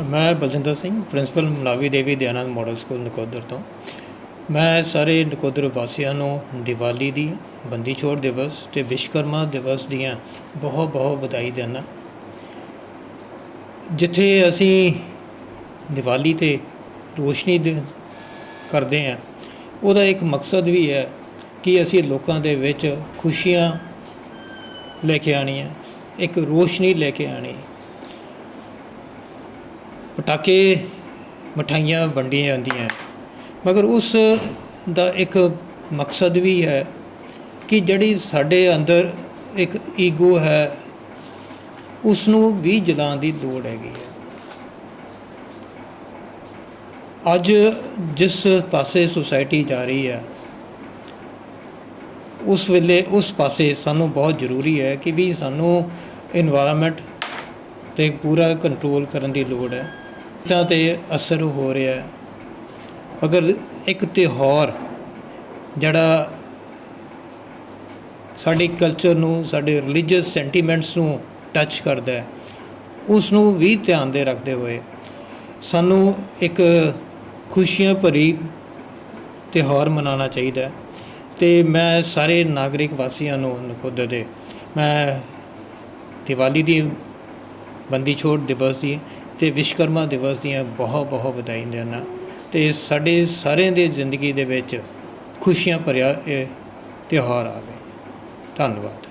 ਮੈਂ Baljinder Singh, principal Malavi Devi Dayanand model school Nakodar ਤੋਂ। ਮੈਂ ਸਾਰੇ ਨਕੋਦਰ ਵਾਸੀਆਂ ਨੂੰ ਦੀਵਾਲੀ ਦੀ ਬੰਦੀ ਛੋੜ ਦਿਵਸ ਤੇ ਵਿਸ਼ਵਕਰਮਾ ਦਿਵਸ ਦੀਆਂ ਬਹੁਤ ਬਹੁਤ ਵਧਾਈ ਦਿੰਦਾ ਜਿੱਥੇ ਅਸੀਂ ਦੀਵਾਲੀ ਤੇ ਰੋਸ਼ਨੀ ਕਰਦੇ ਹਾਂ, ਉਹਦਾ ਇੱਕ ਮਕਸਦ ਵੀ ਹੈ ਕਿ ਅਸੀਂ ਲੋਕਾਂ ਦੇ ਵਿੱਚ ਖੁਸ਼ੀਆਂ ਲੈ ਕੇ ਆਉਣੀਆਂ, ਇੱਕ ਰੋਸ਼ਨੀ ਲੈ ਕੇ ਆਉਣੀ। ਪਟਾਕੇ ਮਿਠਾਈਆਂ ਵੰਡੀਆਂ ਜਾਂਦੀਆਂ ਮਗਰ ਉਸ ਦਾ ਇੱਕ ਮਕਸਦ ਵੀ ਹੈ ਕਿ ਜਿਹੜੀ ਸਾਡੇ ਅੰਦਰ ਇੱਕ ਈਗੋ ਹੈ ਉਸ ਨੂੰ ਵੀ ਜਲਾਉਣ ਦੀ ਲੋੜ ਹੈਗੀ ਹੈ। ਅੱਜ ਜਿਸ ਪਾਸੇ ਸੁਸਾਇਟੀ ਜਾ ਰਹੀ ਹੈ, ਉਸ ਵੇਲੇ ਉਸ ਪਾਸੇ ਸਾਨੂੰ ਬਹੁਤ ਜ਼ਰੂਰੀ ਹੈ ਕਿ ਵੀ ਸਾਨੂੰ এনवायरमेंट ਤੇ ਪੂਰਾ ਕੰਟਰੋਲ ਕਰਨ ਦੀ ਲੋੜ ਹੈ। ਤਾਂ ਤੇ ਅਸਰ ਹੋ ਰਿਹਾ ਹੈ। ਅਗਰ ਇੱਕ ਤਿਉਹਾਰ ਜਿਹੜਾ ਸਾਡੇ ਕਲਚਰ ਨੂੰ, ਸਾਡੇ ਰਿਲੀਜੀਅਸ ਸੈਂਟੀਮੈਂਟਸ ਨੂੰ ਟੱਚ ਕਰਦਾ ਹੈ, ਉਸ ਨੂੰ ਵੀ ਧਿਆਨ ਦੇ ਰੱਖਦੇ ਹੋਏ ਸਾਨੂੰ ਇੱਕ ਖੁਸ਼ੀਆਂ ਭਰੀ ਤਿਉਹਾਰ ਮਨਾਉਣਾ ਚਾਹੀਦਾ ਹੈ। ਤੇ ਮੈਂ ਸਾਰੇ ਨਾਗਰਿਕ ਵਾਸੀਆਂ ਨੂੰ ਨਖੁੱਦ ਦੇ, ਮੈਂ ਦੀਵਾਲੀ ਦੀ ਬੰਦੀ ਛੋੜ ਦਿਵਸ ਦੀ ਤੇ ਵਿਸ਼ਵਕਰਮਾ ਦਿਵਸ ਦੀਆਂ ਬਹੁਤ ਬਹੁਤ ਵਧਾਈ ਦਿੰਦਾ ਤੇ ਸਾਡੇ ਸਾਰਿਆਂ ਦੀ ਜ਼ਿੰਦਗੀ ਦੇ ਵਿੱਚ ਖੁਸ਼ੀਆਂ ਭਰਿਆ ਇਹ ਤਿਉਹਾਰ ਆਵੇ ਧੰਨਵਾਦ।